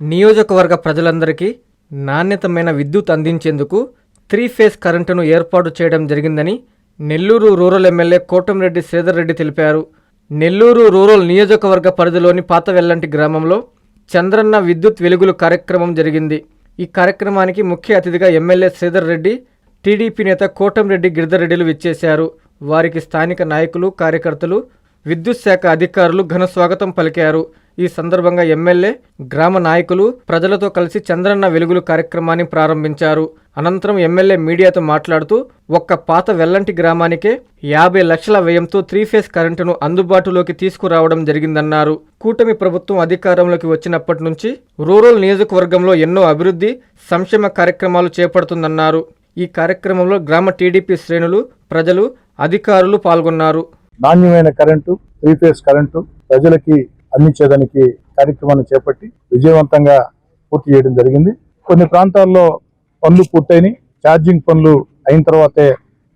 నియోజకవర్గ ప్రజలందరికీ నాణ్యతమైన విద్యుత్ అందించేందుకు త్రీ ఫేజ్ కరెంటును ఏర్పాటు చేయడం జరిగిందని నెల్లూరు రూరల్ ఎమ్మెల్యే కోటంరెడ్డి శ్రీధర్ రెడ్డి తెలిపారు. నెల్లూరు రూరల్ నియోజకవర్గ పరిధిలోని పాత వెల్లంటి గ్రామంలో చంద్రన్న విద్యుత్ వెలుగులు కార్యక్రమం జరిగింది. ఈ కార్యక్రమానికి ముఖ్య అతిథిగా ఎమ్మెల్యే శ్రీధర్ రెడ్డి టీడీపీ నేత కోటంరెడ్డి గిరిధర్రెడ్డిలు విచ్చేశారు. వారికి స్థానిక నాయకులు కార్యకర్తలు విద్యుత్ శాఖ అధికారులు ఘన స్వాగతం పలికారు. ఈ సందర్భంగా ఎమ్మెల్యే గ్రామ నాయకులు ప్రజలతో కలిసి చంద్రన్న వెలుగులు కార్యక్రమాన్ని ప్రారంభించారు. అనంతరం ఎమ్మెల్యే మీడియాతో మాట్లాడుతూ ఒక్క పాత వెల్లంటి గ్రామానికే యాభై లక్షల వ్యయంతో త్రీ ఫేస్ కరెంటును అందుబాటులోకి తీసుకురావడం జరిగిందన్నారు. కూటమి ప్రభుత్వం అధికారంలోకి వచ్చినప్పటి నుంచి రూరల్ నియోజకవర్గంలో ఎన్నో అభివృద్ధి సంక్షేమ కార్యక్రమాలు చేపడుతుందన్నారు. ఈ కార్యక్రమంలో గ్రామ టీడీపీ శ్రేణులు ప్రజలు అధికారులు పాల్గొన్నారు. నాణ్యమైన కరెంటు త్రీ ఫేజ్ కరెంటు ప్రజలకి అందించేదానికి కార్యక్రమాన్ని చేపట్టి విజయవంతంగా పూర్తి చేయడం జరిగింది. కొన్ని ప్రాంతాల్లో పనులు పూర్తయినాయి. ఛార్జింగ్ పనులు అయిన తర్వాతే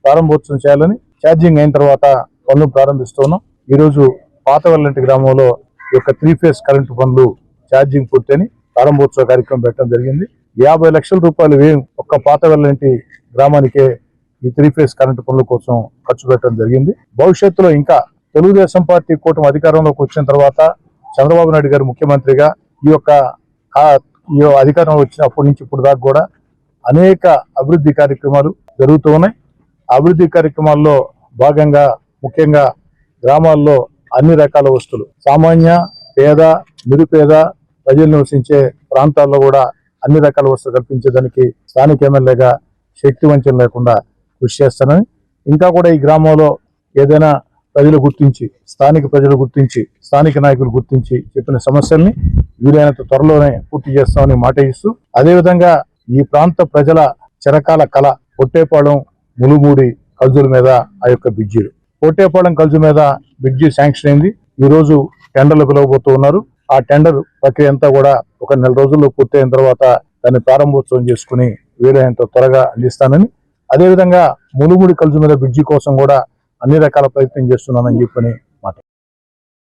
ప్రారంభోత్సవం చేయాలని ఛార్జింగ్ అయిన తర్వాత పనులు ప్రారంభిస్తున్నాం ఈరోజు పాతవల్లంటి గ్రామంలో ఈ యొక్క త్రీ ఫేజ్ కరెంటు పనులు ఛార్జింగ్ పూర్తయిని ప్రారంభోత్సవ కార్యక్రమం పెట్టడం జరిగింది. యాభై లక్షల రూపాయలు వ్యయం ఒక్క పాత గ్రామానికే ఈ త్రీ ఫేజ్ కరెంటు పనుల కోసం ఖర్చు పెట్టడం జరిగింది. భవిష్యత్తులో ఇంకా తెలుగుదేశం పార్టీ కూటమి అధికారంలోకి వచ్చిన తర్వాత చంద్రబాబు నాయుడు గారు ముఖ్యమంత్రిగా ఈ యొక్క ఈ అధికారంలో వచ్చినప్పటి నుంచి ఇప్పుడు దాకా కూడా అనేక అభివృద్ధి కార్యక్రమాలు జరుగుతూ ఉన్నాయి. అభివృద్ధి కార్యక్రమాల్లో భాగంగా ముఖ్యంగా గ్రామాల్లో అన్ని రకాల వస్తువులు సామాన్య పేద నిరుపేద ప్రజలు నివసించే ప్రాంతాల్లో కూడా అన్ని రకాల వస్తువులు కల్పించేదానికి స్థానిక ఎమ్మెల్యేగా శక్తి వంచన లేకుండా కృషి చేస్తానని ఇంకా కూడా ఈ గ్రామంలో ఏదైనా ప్రజలు గుర్తించి స్థానిక ప్రజలు గుర్తించి స్థానిక నాయకులు గుర్తించి చెప్పిన సమస్యల్ని వీలైనంత త్వరలోనే పూర్తి చేస్తామని మాట ఇస్తూ అదేవిధంగా ఈ ప్రాంత ప్రజల చిరకాల కళ పొట్టేపాళెం ములుమూడి కల్జుల మీద ఆ యొక్క బ్రిడ్జీలు. పొట్టేపాళెం కల్జు మీద బ్రిడ్జి శాంక్షన్ అయింది. ఈరోజు టెండర్లు పిలవబోతూ ఉన్నారు. ఆ టెండర్ ప్రక్రియ అంతా కూడా ఒక నెల రోజుల్లో పూర్తయిన తర్వాత దాన్ని ప్రారంభోత్సవం చేసుకుని వీలైనంత త్వరగా అందిస్తానని అదేవిధంగా ములుగుడి కలుసు మీద బ్రిడ్జి కోసం కూడా అన్ని రకాల ప్రయత్నం చేస్తున్నానని చెప్పని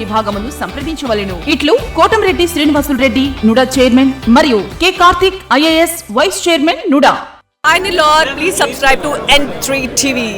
విభాగమును సంప్రదించవలెను. ఇట్లు కోటంరెడ్డి శ్రీనివాసులు రెడ్డి నుడా చైర్మన్ మరియు K Karthik IAS vice chairman NUDA. Hi Nilor, please subscribe to N3 TV